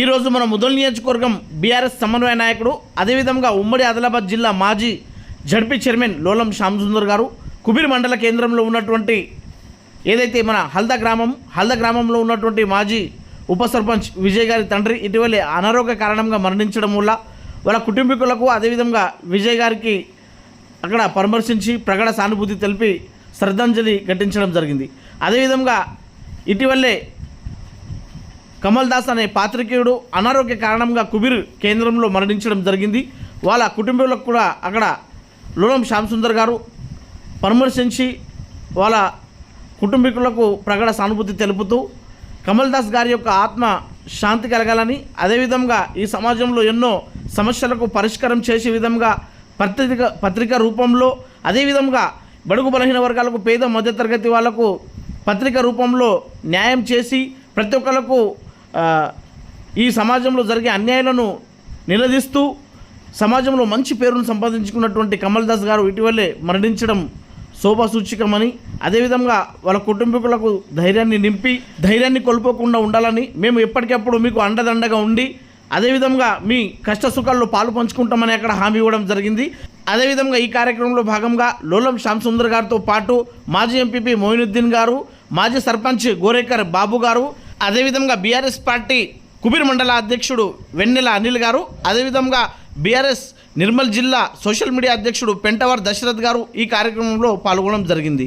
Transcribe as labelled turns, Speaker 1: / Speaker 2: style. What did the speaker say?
Speaker 1: ఈరోజు మన ముదల్ నియోజకవర్గం బీఆర్ఎస్ సమన్వయ నాయకుడు అదేవిధంగా ఉమ్మడి ఆదిలాబాద్ జిల్లా మాజీ జడ్పీ చైర్మన్ లోలం శ్యామసుందర్ గారు కుబీర్ మండల కేంద్రంలో ఉన్నటువంటి ఏదైతే మన హల్దా గ్రామం హల్దా గ్రామంలో ఉన్నటువంటి మాజీ ఉప సర్పంచ్ విజయ్ గారి తండ్రి ఇటీవలే అనారోగ్య కారణంగా మరణించడం వల్ల వాళ్ళ కుటుంబీకులకు అదేవిధంగా విజయ్ గారికి అక్కడ పరామర్శించి ప్రగాఢ సానుభూతి తెలిపి శ్రద్ధాంజలి ఘటించడం జరిగింది. అదేవిధంగా ఇటీవలే కమల్ దాస్ అనే పాత్రికేయుడు అనారోగ్య కారణంగా కుబీర్ కేంద్రంలో మరణించడం జరిగింది. వాళ్ళ కుటుంబంలో కూడా అక్కడ లోలం శ్యామసుందర్ గారు పరామర్శించి వాళ్ళ కుటుంబీకులకు ప్రగాఢ సానుభూతి తెలుపుతూ కమల్ దాస్ గారి యొక్క ఆత్మ శాంతి కలగాలని అదేవిధంగా ఈ సమాజంలో ఎన్నో సమస్యలకు పరిష్కారం చేసే విధంగా పత్రిక పత్రిక రూపంలో అదేవిధంగా బడుగు బలహీన వర్గాలకు పేద మధ్యతరగతి వాళ్ళకు పత్రిక రూపంలో న్యాయం చేసి ప్రతి ఒక్కరికి ఈ సమాజంలో జరిగే అన్యాయాలను నిలదీస్తూ సమాజంలో మంచి పేరును సంపాదించుకున్నటువంటి కమల్ దాస్ గారు ఇటీవలే మరణించడం శోభాసూచికమని అదేవిధంగా వాళ్ళ కుటుంబీకులకు ధైర్యాన్ని నింపి ధైర్యాన్ని కోల్పోకుండా ఉండాలని మేము ఎప్పటికప్పుడు మీకు అండదండగా ఉండి అదేవిధంగా మీ కష్ట సుఖాల్లో పాలు పంచుకుంటామని అక్కడ హామీ ఇవ్వడం జరిగింది. అదేవిధంగా ఈ కార్యక్రమంలో భాగంగా లోలం శ్యామ్ సుందర్ గారితో పాటు మాజీ ఎంపీపీ మోయినుద్దీన్ గారు మాజీ సర్పంచ్ గోరేకర్ బాబు గారు అదేవిధంగా బీఆర్ఎస్ పార్టీ కుబీర్ మండల అధ్యక్షుడు వెన్నెల అనిల్ గారు అదేవిధంగా బీఆర్ఎస్ నిర్మల్ జిల్లా సోషల్ మీడియా అధ్యక్షుడు పెంటవర్ దశరథ్ గారు ఈ కార్యక్రమంలో పాల్గొనడం జరిగింది.